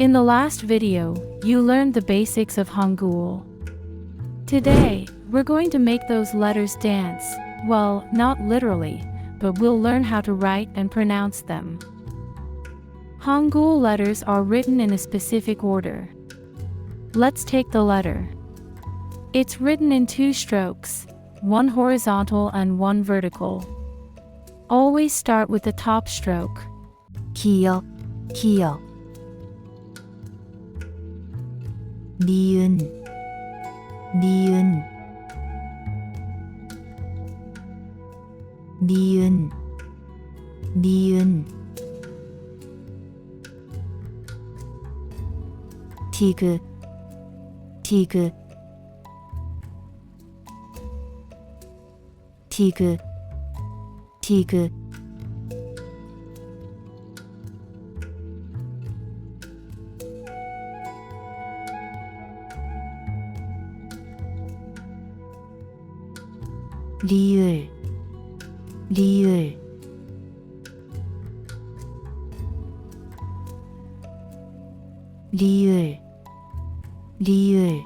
In the last video, you learned the basics of Hangul. Today, we're going to make those letters dance. Well, not literally, but we'll learn how to write and pronounce them. Hangul letters are written in a specific order. Let's take the letter. It's written in two strokes, one horizontal and one vertical. Always start with the top stroke. 기역, 니은, 니은. 니은, 니은. 디귿, 디귿. 디귿, 디귿. 리을 리을. 리을 리을.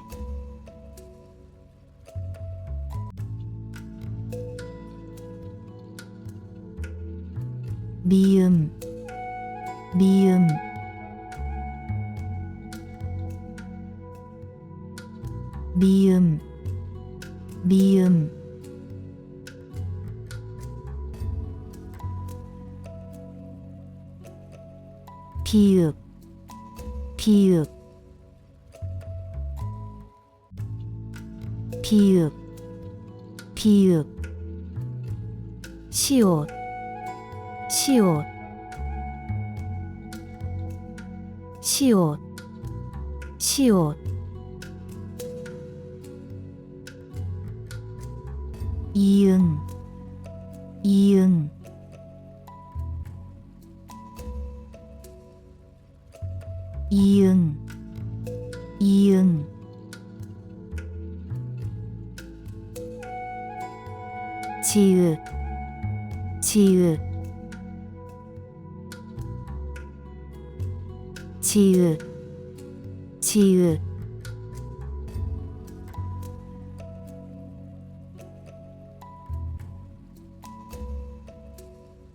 미음 미음. 미음 미음 비읍 비읍 비읍 비읍. 시옷 시옷 시옷 시옷. 이응 이응 이응 이응. 지읒 지읒. 지읒 지읒.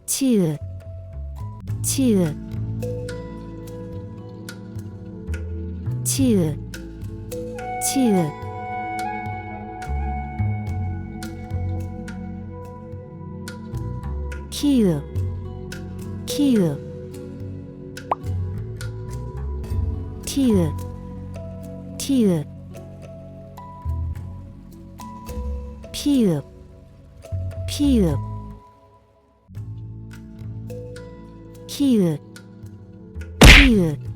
치읒 치읒 치읒 치읒 키읔 키읔 티읕 티읕 피읕 피읕 키읔 키읔